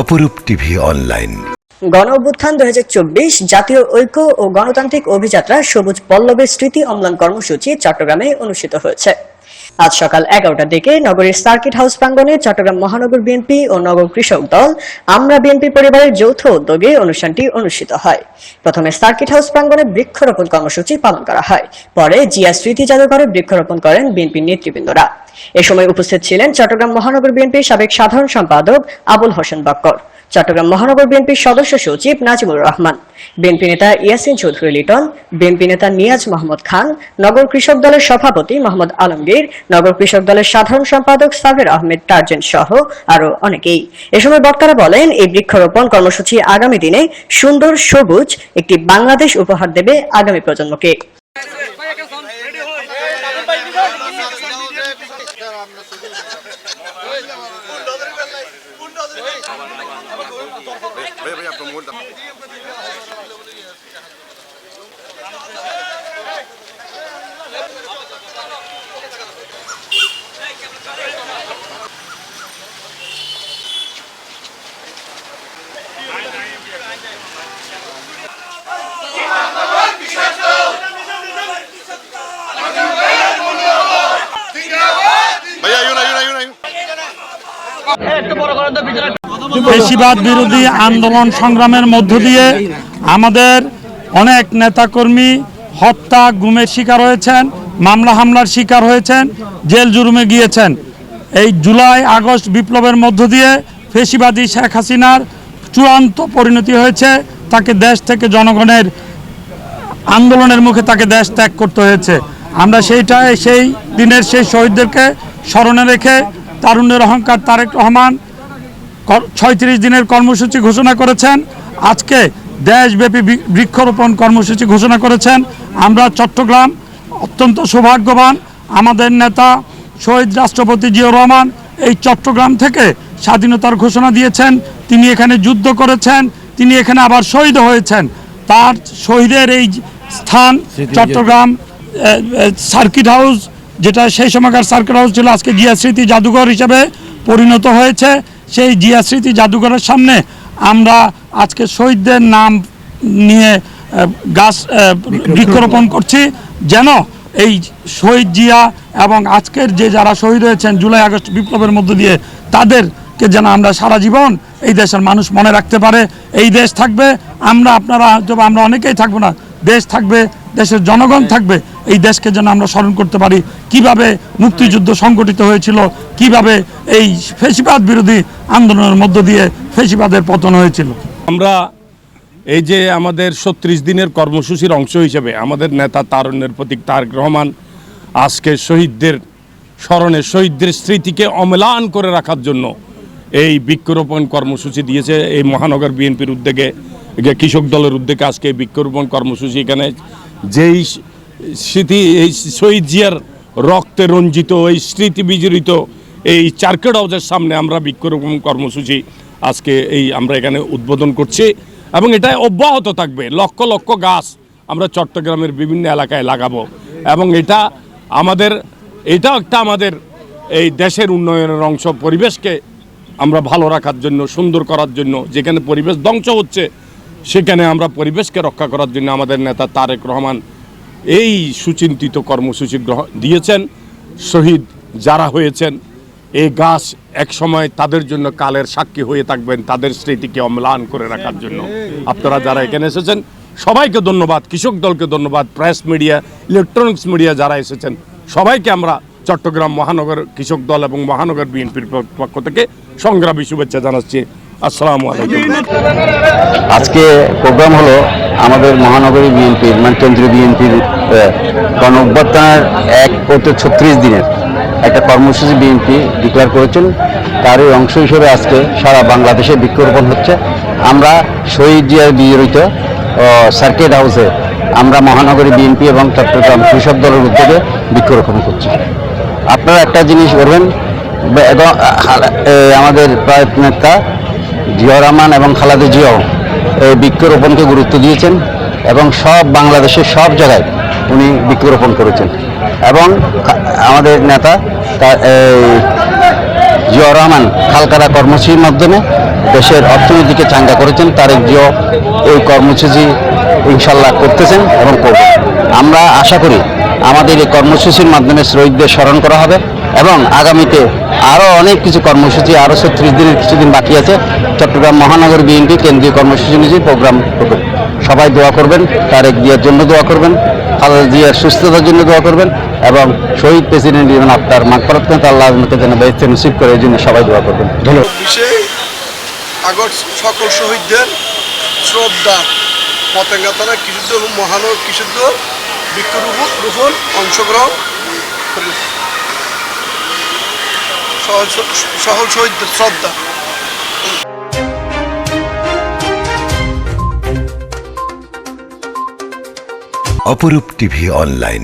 অপরূপ TV online. গণ অভ্যুত্থান দু হাজার চব্বিশ জাতীয় ঐক্য ও গণতান্ত্রিক অভিযাত্রা সবুজ পল্লবের স্মৃতি অম্লান কর্মসূচি চট্টগ্রামে অনুষ্ঠিত হয়েছে। আজ সকাল এগারোটার দিকে নগরীর সার্কিট হাউস প্রাঙ্গনে চট্টগ্রাম মহানগর বিএনপি ও নগর কৃষক দল, আমরা বিএনপি পরিবারের যৌথ উদ্যোগে অনুষ্ঠানটি অনুষ্ঠিত হয়। প্রথমে সার্কিট হাউস প্রাঙ্গনে বৃক্ষরোপণ কর্মসূচি পালন করা হয়। পরে জিয়া স্মৃতি জাদুঘরে বৃক্ষরোপণ করেন বিএনপি নেতৃবৃন্দরা। এ সময় উপস্থিত ছিলেন চট্টগ্রাম মহানগর বিএনপির সাবেক সাধারণ সম্পাদক আবুল হোসেন বক্কর, চট্টগ্রাম মহানগর বিএনপির সদস্য সচিব নাজিবুর রহমান, বিএনপি নেতা ইয়াসিন চৌধুরী লিটন, বিএনপি নেতা নিয়াজ মোহাম্মদ খান, নগর কৃষক দলের সভাপতি মোহাম্মদ আলমগীর, নগর কৃষক দলের সাধারণ সম্পাদক সাবের আহমেদ টার্জেন সহ আরও অনেকেই। এ সময় বক্তারা বলেন, এই বৃক্ষরোপণ কর্মসূচি আগামী দিনে সুন্দর সবুজ একটি বাংলাদেশ উপহার দেবে আগামী প্রজন্মকে। भैया यूं ना यूं ना यूं ना यूं একটু বড় করেন তো ভিতরে বেশিবাদ বিরোধী আন্দোলন সংগ্রামের মধ্য দিয়ে আমাদের অনেক নেতাকর্মী হত্যা, গুমের শিকার হয়েছেন, মামলা হামলার শিকার হয়েছেন, জেল জুরুমে গিয়েছেন। এই জুলাই, আগস্ট বিপ্লবের মধ্য দিয়ে ফেসিবাদী শেখ হাসিনার চূড়ান্ত পরিণতি হয়েছে। তাকে দেশ থেকে জনগণের আন্দোলনের মুখে তাকে দেশ ত্যাগ করতে হয়েছে। আমরা সেইটাই সেই দিনের সেই শহীদদেরকে স্মরণে রেখে তারুণ্যের অহংকার তারেক রহমান ছয়ত্রিশ দিনের কর্মসূচি ঘোষণা করেছেন। আজকে দেশব্যাপী বৃক্ষরোপণ কর্মসূচি ঘোষণা করেছেন। আমরা চট্টগ্রাম অত্যন্ত সৌভাগ্যবান। আমাদের নেতা শহীদ রাষ্ট্রপতি জিয়াউর রহমান এই চট্টগ্রাম থেকে স্বাধীনতার ঘোষণা দিয়েছেন। তিনি এখানে যুদ্ধ করেছেন। তিনি এখানে আবার শহীদ হয়েছেন। তার শহীদের এই স্থান চট্টগ্রাম সার্কিট হাউস যেটা সেই সময়কার সার্কিট হাউস ছিল আজকে জিয়া স্মৃতি জাদুঘর হিসেবে পরিণত হয়েছে। সেই জিয়া স্মৃতি জাদুঘরের সামনে আমরা আজকে শহীদদের নাম নিয়ে গাছ বৃক্ষরোপণ করছি। যেন এই শহীদ জিয়া এবং আজকের যে যারা শহীদ হয়েছেন জুলাই আগস্ট বিপ্লবের মধ্য দিয়ে তাদেরকে যেন আমরা সারা জীবন এই দেশের মানুষ মনে রাখতে পারে। এই দেশ থাকবে। আমরা আপনারা হয়তো আমরা অনেকেই থাকব না। দেশ থাকবে দেশের জনগণ থাকবে এই দেশকে যেন আমরা স্মরণ করতে পারি। কীভাবে মুক্তিযুদ্ধ সংগঠিত হয়েছিল কীভাবে এই ফেসিবাদ বিরোধী আন্দোলনের মধ্য দিয়ে ফেসিবাদের পতন হয়েছিল। আমরা এই যে আমাদের ছত্রিশ দিনের কর্মসূচির অংশ হিসেবে আমাদের নেতা তারুণ্যের প্রতীক তারেক রহমান আজকে শহীদদের স্মরণে শহীদদের স্মৃতিকে অম্লান করে রাখার জন্য এই বৃক্ষরোপণ কর্মসূচি দিয়েছে এই মহানগর বিএনপির উদ্যোগে। কৃষক দলের উদ্যোগে আজকে বৃক্ষরোপণ কর্মসূচি এখানে, যেই স্মৃতি, এই শহীদ জিয়ার রক্তে রঞ্জিত, এই স্মৃতি বিজড়িত, এই চার্কেট হাউসের সামনে আমরা বৃক্ষরোপণ কর্মসূচি আজকে এই আমরা এখানে উদ্বোধন করছি। এবং এটা অব্যাহত থাকবে। লক্ষ লক্ষ গাছ আমরা চট্টগ্রামের বিভিন্ন এলাকায় লাগাবো। এবং এটা আমাদের, এটাও একটা আমাদের এই দেশের উন্নয়নের অংশ। পরিবেশকে আমরা ভালো রাখার জন্য, সুন্দর করার জন্য, যেখানে পরিবেশ ধ্বংস হচ্ছে সেখানে আমরা পরিবেশকে রক্ষা করার জন্য আমাদের নেতা তারেক রহমান এই সুচিন্তিত কর্মসূচি গ্রহণ দিয়েছেন। শহীদ যারা হয়েছেন, এই গাছ এক সময় তাদের জন্য কালের সাক্ষী হয়ে থাকবেন, তাদের স্মৃতিকে অম্লান করে রাখার জন্য। আপনারা যারা এখানে এসেছেন, সবাইকে ধন্যবাদ, কৃষক দলকে ধন্যবাদ, প্রেস মিডিয়া, ইলেকট্রনিক্স মিডিয়া যারা এসেছেন, সবাইকে আমরা চট্টগ্রাম মহানগর কৃষক দল এবং মহানগর বিএনপির পক্ষ থেকে সংগ্রামী শুভেচ্ছা জানাচ্ছি। আসসালামু আলাইকুম। আজকে প্রোগ্রাম হলো আমাদের মহানগরী বিএনপির মানে কেন্দ্রীয় বিএনপির গণ অভ্যর্থনার এক করতে ছত্রিশ দিনের একটা কর্মসূচি বিএনপি ডিক্লেয়ার করেছেন। তারই অংশ হিসেবে আজকে সারা বাংলাদেশে বৃক্ষরোপণ হচ্ছে। আমরা শহীদ জিয়ার বিজড়িত সার্কিট হাউসে আমরা মহানগরী বিএনপি এবং চট্টগ্রাম কৃষক দলের উদ্যোগে বৃক্ষরোপণ করছি। আপনারা একটা জিনিস করবেন আমাদের প্রায় নেতা জিয়াউর রহমান এবং খালাদা জিয়াও এই বৃক্ষরোপণকে গুরুত্ব দিয়েছেন এবং সব বাংলাদেশের সব জায়গায় উনি বৃক্ষরোপণ করেছেন। এবং আমাদের নেতা জিয়া রহমান খালকারা কর্মসূচির মাধ্যমে দেশের অর্থনীতিকে চাঙ্গা করেছেন। তারেক জিও এই কর্মসূচি ইনশাল্লাহ করতেছেন এবং করবেন। আমরা আশা করি আমাদের এই কর্মসূচির মাধ্যমে শহীদদের স্মরণ করা হবে। এবং আগামীতে আরও অনেক কিছু কর্মসূচি আরও ছত্রিশ দিনের কিছুদিন বাকি আছে। চট্টগ্রাম মহানগর বিএনপি কেন্দ্রীয় কর্মসূচি অনুযায়ী প্রোগ্রাম সবাই দোয়া করবেন, তারেক জিয়ার জন্য দোয়া করবেন, খালেদা জিয়ার সুস্থতার জন্য দোয়া করবেন এবং শহীদ প্রেসিডেন্ট যেন আক্তার মাগফরত করেন আল্লাহ আমাকে যেন বেহতে নসিব করে, এই জন্য সবাই দোয়া করবেন। ধন্যবাদ। আগস্ট সকল শহীদদের শ্রদ্ধা, পতেঙ্গা কৃষিদ্ধ এবং মহানগর কৃষিদ্ধ বৃক্ষরোপণ, রোপণ, অংশগ্রহণ সহজ সকল শ্রদ্ধা। অপরূপ টিভি অনলাইন।